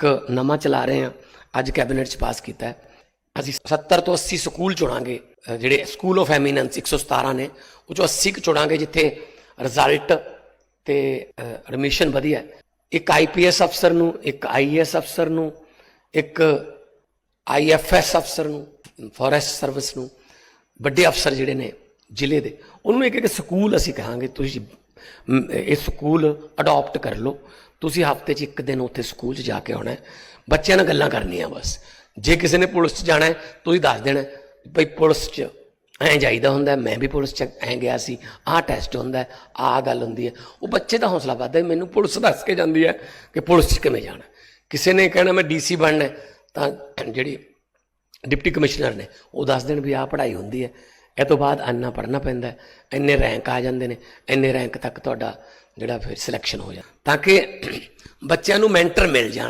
ਇੱਕ ਨਵਾਂ ਚਲਾ ਰਹੇ ਹਾਂ। ਅੱਜ ਕੈਬਨਿਟ 'ਚ ਪਾਸ ਕੀਤਾ ਹੈ। ਅਸੀਂ 70 ਤੋਂ 80 ਸਕੂਲ ਚੁਣਾਂਗੇ ਜਿਹੜੇ ਸਕੂਲ ਆਫ ਐਮੀਨੈਂਸ 117 ਨੇ, ਉਹ ਚੋਂ 80 ਕੁ ਚੁਣਾਂਗੇ ਜਿੱਥੇ ਰਿਜ਼ਲਟ ਤੇ ਐਡਮਿਸ਼ਨ ਵਧੀਆ ਹੈ। ਇੱਕ ਆਈਪੀਐਸ ਅਫਸਰ ਨੂੰ, ਇੱਕ ਆਈਏਐਸ ਅਫਸਰ ਨੂੰ, ਇੱਕ ਆਈਐਫਐਸ ਅਫਸਰ ਨੂੰ ਫੋਰੈਸਟ ਸਰਵਿਸ ਨੂੰ, ਵੱਡੇ ਅਫਸਰ ਜਿਹੜੇ ਨੇ ਜ਼ਿਲ੍ਹੇ ਦੇ, ਉਹਨੂੰ ਇੱਕ ਇੱਕ ਸਕੂਲ ਅਸੀਂ ਕਹਾਂਗੇ। ਤੁਸੀਂ ਇਹ ਸਕੂਲ ਅਡਾਪਟ ਕਰ ਲਓ। ਤੁਸੀਂ ਹਫ਼ਤੇ 'ਚ ਇੱਕ ਦਿਨ ਉੱਥੇ ਸਕੂਲ 'ਚ ਜਾ ਕੇ ਆਉਣਾ ਬੱਚਿਆਂ ਨਾਲ ਗੱਲਾਂ ਕਰਨੀਆਂ ਬਸ। ਜੇ ਕਿਸੇ ਨੇ ਪੁਲਿਸ 'ਚ ਜਾਣਾ ਤੁਸੀਂ ਦੱਸ ਦੇਣਾ ਭਈ ਪੁਲਿਸ 'ਚ ਐਂ ਜਾਈਦਾ ਹੁੰਦਾ ਮੈਂ ਵੀ ਪੁਲਿਸ 'ਚ ਐਂ ਗਿਆ ਸੀ ਆਹ ਟੈਸਟ ਹੁੰਦਾ ਆਹ ਗੱਲ ਹੁੰਦੀ ਹੈ। ਉਹ ਬੱਚੇ ਦਾ ਹੌਸਲਾ ਵੱਧਦਾ ਹੈ, ਮੈਨੂੰ ਪੁਲਿਸ ਦੱਸ ਕੇ ਜਾਂਦੀ ਹੈ ਕਿ ਪੁਲਿਸ 'ਚ ਕਿਵੇਂ ਜਾਣਾ ਕਿਸੇ ਨੇ ਕਹਿਣਾ ਮੈਂ ਡੀਸੀ ਬਣਨਾ ਤਾਂ ਜਿਹੜੀ ਡਿਪਟੀ ਕਮਿਸ਼ਨਰ ਨੇ ਉਹ ਦੱਸ ਦੇਣ ਵੀ ਆਹ ਪੜ੍ਹਾਈ ਹੁੰਦੀ ਹੈ। ਇਹ ਤੋਂ ਬਾਅਦ ਅੰਨਾ ਪੜ੍ਹਨਾ ਪੈਂਦਾ ਇੰਨੇ ਰੈਂਕ ਆ ਜਾਂਦੇ ਨੇ, ਇੰਨੇ ਰੈਂਕ ਤੱਕ ਤੁਹਾਡਾ ਜਿਹੜਾ ਫਿਰ ਸਿਲੈਕਸ਼ਨ ਹੋ ਜਾਂਦਾ। ਤਾਂ ਕਿ ਬੱਚਿਆਂ ਨੂੰ ਮੈਂਟਰ ਮਿਲ ਜਾਣ।